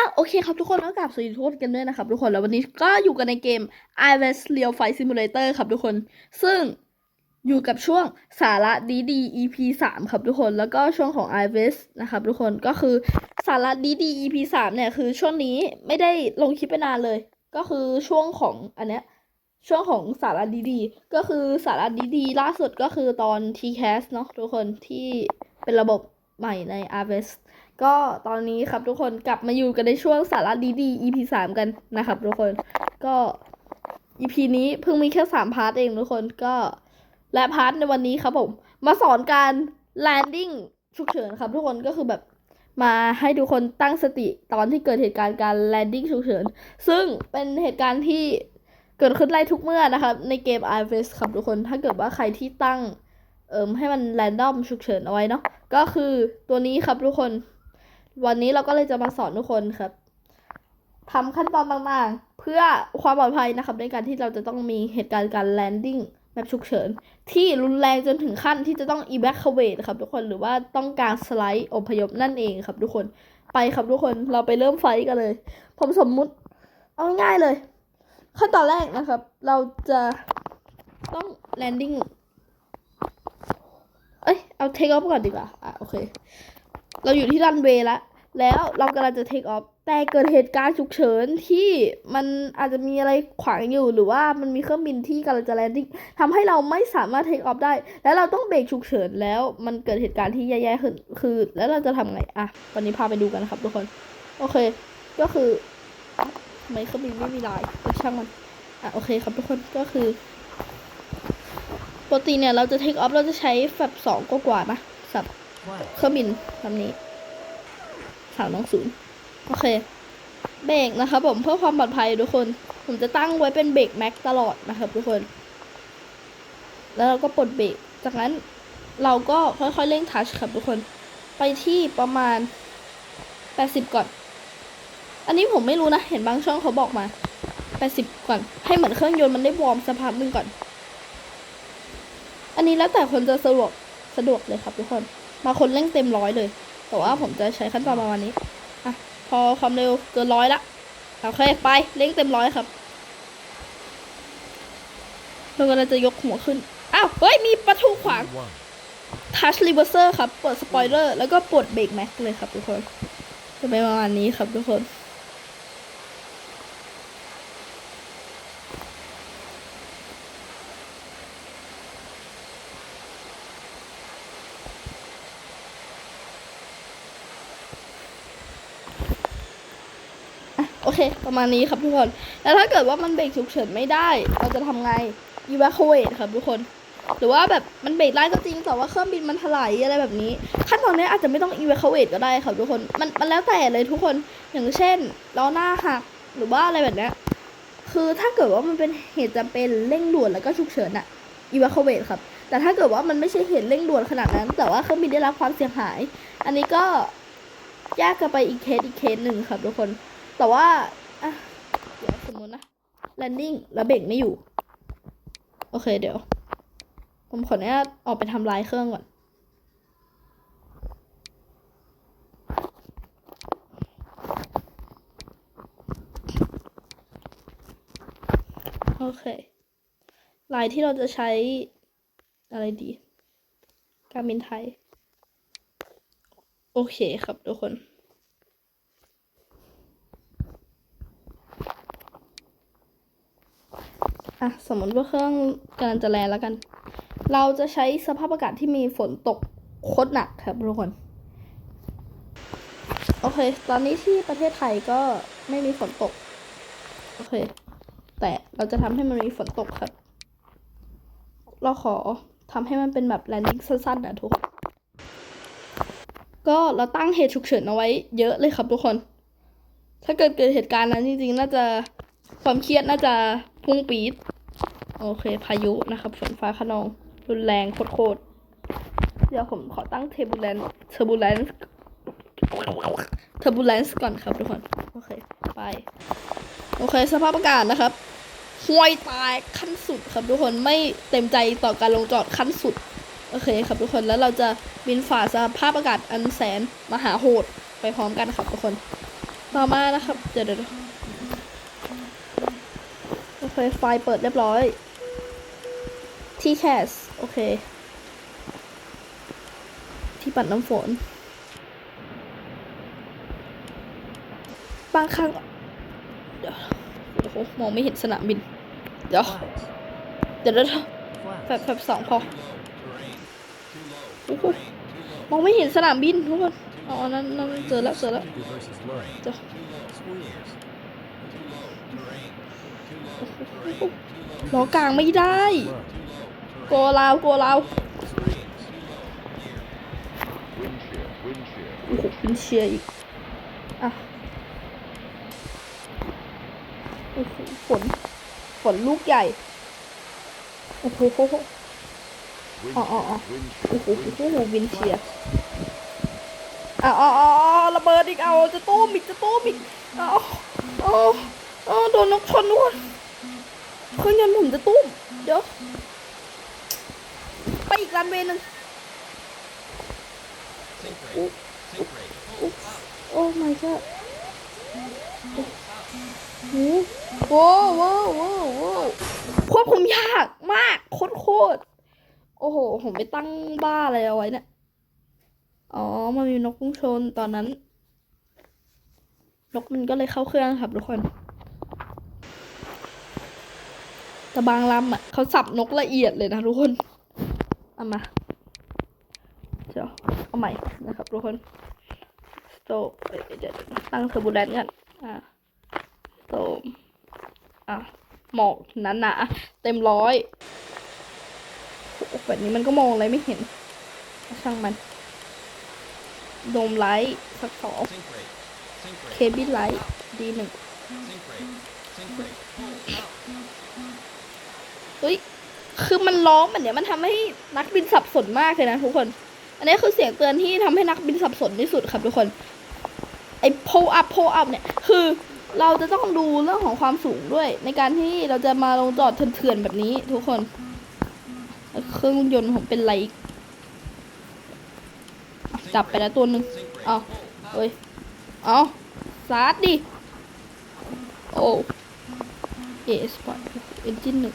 อะโอเคครับทุกคนแล้วกลับสวัสดีทุกคนกันด้วยนะครับทุกคนแล้ววันนี้ก็อยู่กันในเกม i w e s Real Fight Simulator ครับทุกคน ซึ่งอยู่กับช่วงสาระดีดี EP 3ครับทุกคนแล้วก็ช่วงของ i w e s นะครับทุกคนก็คือสาระดีดี EP 3เนี่ยคือช่วงนี้ไม่ได้ลงคลิปไปนานเลย ก็คือช่วงของอันเนี้ยช่วงของสาระดีดีก็คือสาระดีดีล่าสุดก็คือตอน TCAS เนาะทุกคนที่เป็นระบบใหม่ใน i w e s ก็ตอนนี้ครับทุกคนกลับมาอยู่กันในช่วงสาระดีๆ EP สามกันนะครับทุกคนก็ EP นี้เพิ่งมีแค่สามพาร์ทเองทุกคนก็และพาร์ทในวันนี้ครับผม มาสอนการ landing ฉุกเฉินครับทุกคนก็คือแบบมาให้ทุกคนตั้งสติตอนที่เกิดเหตุการณ์การ landing ฉุกเฉิน ซึ่งเป็นเหตุการณ์ที่เกิดขึ้นไล่ทุกเมื่อนะครับ ในเกม i v s ครับทุกคนถ้าเกิดว่าใครที่ตั้งเอิมให้มัน random ฉุกเฉินเอาไว้เนาะก็คือตัวนี้ครับทุกคน วันนี้เราก็เลยจะมาสอนทุกคนครับทำขั้นตอนต่างๆ เพื่อความปลอดภัยนะครับ ในการที่เราจะต้องมีเหตุการณ์การ landing แบบฉุกเฉิน ที่รุนแรงจนถึงขั้นที่จะต้อง evacuate ครับทุกคนหรือว่าต้องการสไลด์อพยพนั่นเองครับทุกคนไปครับทุกคนเราไปเริ่มไฟท์กันเลย ผมสมมุติ เอาง่ายๆเลย ขั้นตอนแรกนะครับ เราจะต้อง landing เอ้ยเอา take off ก่อนดีกว่าอะโอเค เราอยู่ที่รันเวย์แล้วแล้วเรากำลังจะเทคออฟแต่เกิดเหตุการณ์ฉุกเฉินที่มันอาจจะมีอะไรขวางอยู่หรือว่ามันมีเครื่องบินที่กำลังจะแลนดิ้งทำให้เราไม่สามารถเทคออฟได้ แล้วเราต้องเบรกฉุกเฉินแล้วมันเกิดเหตุการณ์ที่แย่ๆขึ้นคือ แล้วเราจะทำไงอะตอนนี้พาไปดูกันนะครับทุกคน โอเค ก็คือทำไมเครื่องบินไม่มีลายเออช่างมันอะโอเคครับทุกคนก็คือปกติเนี่ยเราจะเทคออฟเราจะใช้แฟบสองกว่าๆนะสับ เครื่องบินลำนี้สามน้องศูนย์โอเค เบรกนะครับผมเพื่อความปลอดภัยทุกคน ผมจะตั้งไว้เป็นเบรกแม็กตลอดนะครับทุกคน แล้วเราก็ปลดเบรก จากนั้นเราก็ค่อยๆเร่งทัชครับทุกคน ไปที่ประมาณแปดสิบก่อน อันนี้ผมไม่รู้นะ เห็นบางช่องเขาบอกมาแปดสิบก่อน ให้เหมือนเครื่องยนต์มันได้วอร์มสักพักหนึ่งก่อน อันนี้แล้วแต่คนจะสะดวกสะดวกเลยครับทุกคน บางคนเร่งเต็มร้อยเลย แต่ว่าผมจะใช้ขั้นตอนประมาณนี้อะพอความเร็วเกินร้อยละโอเคไปเร่งเต็มร้อยครับเราก็จะยกหัวขึ้น อ้าว เฮ้ย มีประตูขวางทัชรีเวอร์เซอร์ครับ เปิดสปอยเลอร์ แล้วก็ปลดเบรกแม็กเลยครับทุกคน จะเป็นประมาณนี้ครับทุกคน เคประมาณนี้ครับทุกคน แล้วถ้าเกิดว่ามันเบรกฉุกเฉินไม่ได้ เราจะทำไง evacuate ครับทุกคน หรือว่าแบบมันเบรกได้ก็จริงแต่ว่าเครื่องบินมันถลายอะไรแบบนี้ ขั้นตอนนี้อาจจะไม่ต้อง evacuate ก็ได้ครับทุกคน มันมันแล้วแต่เลยทุกคน อย่างเช่นล้อหน้าหักหรือว่าอะไรแบบนี้คือถ้าเกิดว่ามันเป็นเหตุจำเป็นเร่งด่วนแล้วก็ฉุกเฉินอะ evacuate ครับ แต่ถ้าเกิดว่ามันไม่ใช่เหตุเร่งด่วนขนาดนั้น แต่ว่าเครื่องบินได้รับความเสียหาย อันนี้ก็แยกกันไปอีกเคสอีกเคสหนึ่งครับทุกคน แต่ว่าอะเดี๋ยวสมมตินะ landing แล้วเบรกไม่อยู่ โอเคเดี๋ยว ผมขออนุญาตออกไปทำลายเครื่องก่อนโอเค ลายที่เราจะใช้อะไรดี การบินไทย โอเคครับทุกคน อะสมมติว่าเครื่องกำลังจะแลนแล้วกัน เราจะใช้สภาพอากาศที่มีฝนตกโคตรหนักครับทุกคน โอเค ตอนนี้ที่ประเทศไทยก็ไม่มีฝนตก โอเค แต่เราจะทำให้มันมีฝนตกครับ เราขอทำให้มันเป็นแบบแลนดิ้งสั้นๆนะทุกคนก็เราตั้งเหตุฉุกเฉินเอาไว้เยอะเลยครับทุกคน ถ้าเกิดเกิดเหตุการณ์นั้นจริงๆ น่าจะความเครียดน่าจะ พุ่งปี๊ดโอเค พายุนะครับฝนฟ้าขนอง รุนแรงโคตรเดี๋ยวผมขอตั้งเทบูลแลนเทบูลแลนเทบูลแลนก่อนครับทุกคน โอเค ไป โอเค สภาพอากาศนะครับห่วยตายขั้นสุดครับทุกคนไม่เต็มใจต่อการลงจอดขั้นสุด โอเคครับทุกคนแล้วเราจะบินฝ่าสภาพอากาศอันแสนมหาโหดไปพร้อมกันครับทุกคน ต่อมานะครับ เดี๋ยวเดี๋ยว ไฟล์เปิดเรียบร้อย ที่แคส โอเค ที่ปัดน้ำฝน บางครั้ง เดี๋ยวโอ้โหมองไม่เห็นสนามบิน เดี๋ยว เดี๋ยวเดี๋ยวแฟบแฟบสองพอโอ้โหมองไม่เห็นสนามบินทุกคนอ๋อนั่นนั่นเจอแล้วเจอแล้วเจอ ล้อกลางไม่ได้ Low. โกลาวโกลาวโอ้โหเป็นเชียร์อีก อะ โอ้โหฝน ฝนลูกใหญ่ โอ้โหโอ้โห Windshield. Oh, oh, oh. โอ้โหโอ้โหวินเชียร์อะอ๋ออ๋อระเบิดอีก เอา จะตู้มอีก จะตู้มอีกเอาเอาเอาโดนนกชนด้วย เครื่องยนต์ผมจะตุ้ม เดี๋ยว ไปอีกรันเวย์หนึ่งอุ๊บอุ๊บโอ้ my god โอ้โหว้าวว้าวว้าวควบคุมยากมาก โคตรโคตรโอ้โห ผมไปตั้งบ้าอะไรเอาไว้เนี่ย อ๋อ มันมีนกพุ่งชนตอนนั้น นกมันก็เลยเข้าเครื่องครับทุกคน แต่บางลำอะเขาสับนกละเอียดเลยนะทุกคนเอามาเดี๋ยวเอาใหม่นะครับทุกคนสโตปเดี๋ยวเดี๋ยวตั้งเทอร์บูแลนซ์กันอะสโตปอะหมอกหนาๆเต็มร้อยโอ้แบบนี้มันก็มองอะไรไม่เห็น ช่างมันโดมไลท์สักสอง Sync rate. Sync เค rate. บินไลท์ดีหนึ่ง เฮ้ย คือมันร้องแบบเนี้ยมันทำให้นักบินสับสนมากเลยนะทุกคน อันนี้คือเสียงเตือนที่ทำให้นักบินสับสนที่สุดครับทุกคน ไอ้ pull up pull up เนี่ย คือเราจะต้องดูเรื่องของความสูงด้วย ในการที่เราจะมาลงจอดเถื่อนๆแบบนี้ทุกคน เครื่องยนต์ผมเป็นไรอีกจับไปแล้วตัวหนึ่งเอาเฮ้ย เอาสาดดิ โอ้เอสปอร์ตเอนจินหนึ่ง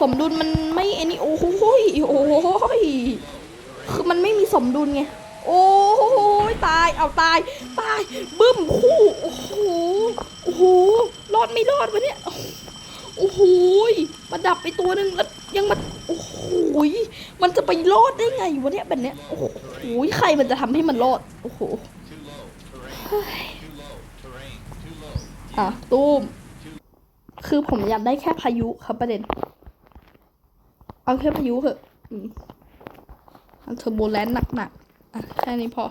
สมดุลมันไม่ไอ้นี่โอ้โหยโอ้โหยคือมันไม่มีสมดุลไงโอ้โหยตายเอาตายตายบึ้มคู่โอ้โหโอ้โหรอดไม่รอดวะเนี่ยโอ้โหมาดับไปตัวหนึ่งแล้วยังมาโอ้โหยมันจะไปรอดได้ไงวะเนี่ยแบบเนี้ยโอ้โหยใครมันจะทำให้มันรอดโอ้โหอะตูมคือผมอยากได้แค่พายุครับประเด็น เอาแค่พายุเถอะอืมเอาเทอร์โบแลนซ์หนักๆอะแค่นี้พอ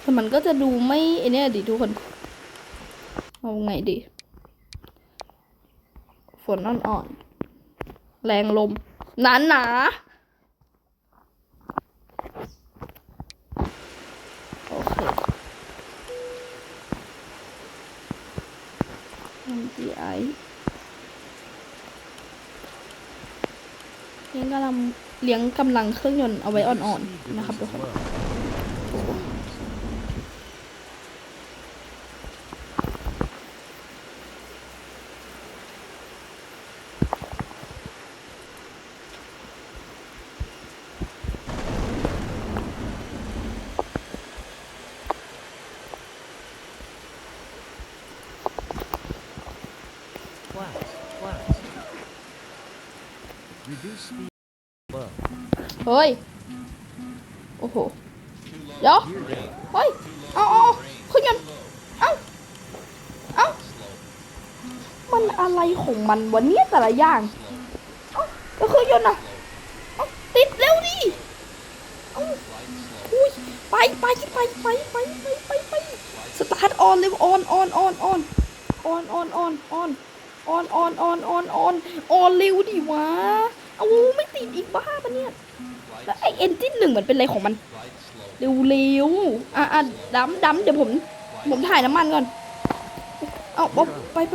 แต่มันก็จะดูไม่ไอเนี้ยดิทุกคน เอาไงดี ฝนอ่อนๆ แรงลม หนาหนาโอเค MGI ลี้ยงกำลังเลี้ยงกำลังเครื่องยนต์เอาไว้อ่อนๆนะครับทุกคน เฮ้ย โอ้โห เดี๋ยว เฮ้ย เอาเอาเอาเครื่องยนเอาเอามันอะไรของมันวันนี้แต่ละอย่าง เอาแล้วเครื่อยนอะเอาติดเร็วดิเอาอุ้ยไปไปไปไปไปไปไปไปสตาร์ทออนเร็วออนออนออนออนออนออนออนออนออนออนออนออนออนออนเร็วดิวะ เอาไม่ติดอีกบ้าปะเนี่ยแล้วไอเอนจินหนึ่งเหมันเป็นอะไรของมันเร็วเร็วๆอะอะดำดำเดี๋ยวผมผมถ่ายน้ำมันก่อนเอาเอาไปไป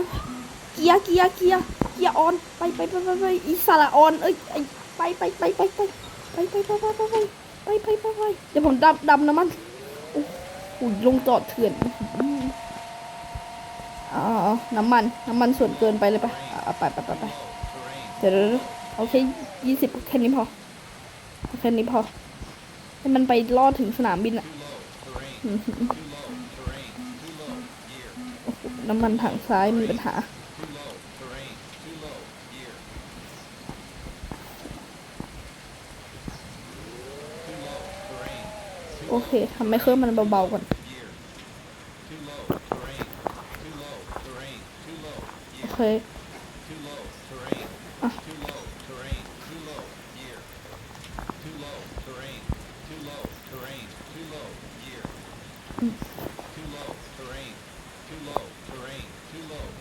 เกียร์เกียร์เกียร์เกียร์ออนไปไปไปไปไปอีสระออนเอ้ยไปไปไปไปไปไปไปไปไปไปไปไปไปไปไปเดี๋ยวผมดำดำน้ำมันโอ้โหลงจอดเถื่อนอ๋อน้ำมันน้ำมันส่วนเกินไปเลยไปะไปไปไปไปเดี๋ยว โอเคยี่สิบแค่นี้พอแค่นี้พอ ให้มันไปลอดถึงสนามบินอะน้ำมันถังซ้ายมีปัญหาโอเคทำให้เครื่องมันเบาๆก่อนโอเค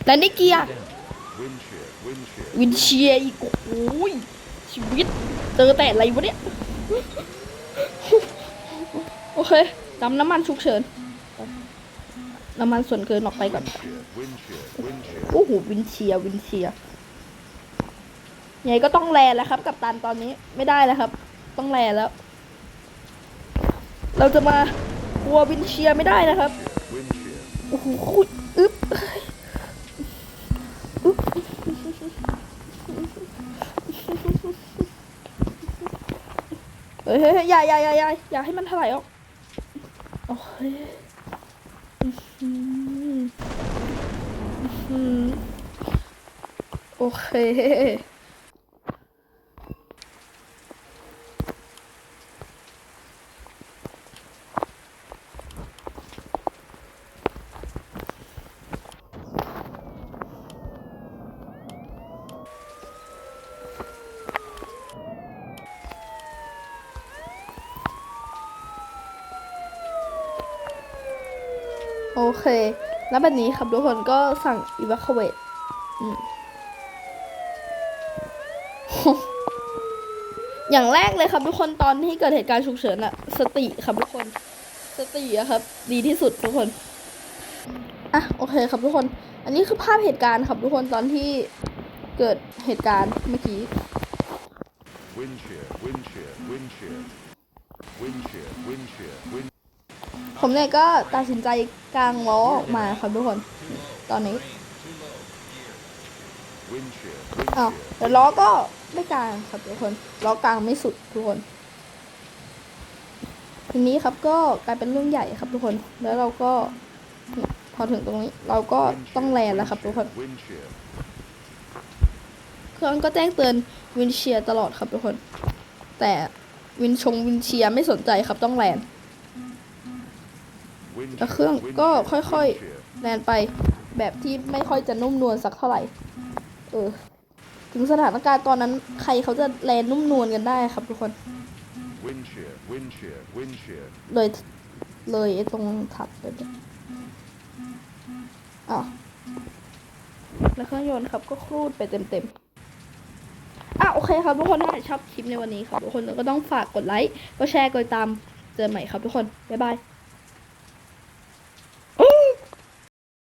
และนี่เกียร์วินเชียอีกโอ้ยชีวิตเจอแต่อะไรวะเนี่ย โอเคดำน้ำมันฉุกเฉิน น้ำมันส่วนเกินออกไปก่อน โอ้โหวินเชียวินเชียยังไงก็ต้องแลแล้วครับ กับตันตอนนี้ไม่ได้แล้วครับ ต้องแลแล้ว เราจะมา ลัววินเชียไม่ได้นะครับโอ้โหอึ๊บอึ๊บเฮ้ยเฮ้ยเฮ้ยอย่าอย่าอย่าอย่าอย่าให้มันถลายออกโอเคอื้อหืออื้อหือโอเค โอเค แล้วแบบนี้ครับทุกคนก็สั่ง evacuate อืมอย่างแรกเลยครับทุกคนตอนที่เกิดเหตุการณ์ฉุกเฉินอะสติครับทุกคน สติอะครับ ดีที่สุดทุกคนอะโอเคครับทุกคน อันนี้คือภาพเหตุการณ์ครับทุกคนตอนที่เกิดเหตุการณ์เมื่อกี้ Wind shear, wind shear, wind shear. Wind shear, wind shear, wind ผมเนี่ยก็ตัดสินใจกางล้อออกมาครับทุกคน ตอนนี้ wind shear, wind อ้าวแต่ล้อก็ไม่กลางครับทุกคนล้อกลางไม่สุดทุกคน ทีนี้ครับก็กลายเป็นเรื่องใหญ่ครับทุกคน แล้วเราก็พอถึงตรงนี้ เราก็ต้องแลนแล้วครับทุกคน เครื่องก็แจ้งเตือนวินเชียตลอดครับทุกคน แต่วินชงวินเชียไม่สนใจครับต้องแลน์ แล้วเค shear, รื่อง wind ก็ shear, ค่อย wind shear. ๆแลนไปแบบที่ไม่ค่อยจะนุ่มนวลสักเท่าไหร่ เออ ถึงสถานการณ์ตอนนั้นใครเขาจะแลนนุ่มนวลกันได้ครับทุกคน Wind shear, wind shear, wind shear. เลยเลยไอ้ตรงถัดไปเนี่ยอ้าวแล้วเครื่องยนต์ครับก็ครูดไปเต็มๆอะโอเคครับทุกคนถ้าชอบคลิปในวันนี้ครับทุกคนก็ต้องฝากกดไลค์ก็แชร์ กดติดตาม เจอกันใหม่ครับทุกคน บ๊ายบาย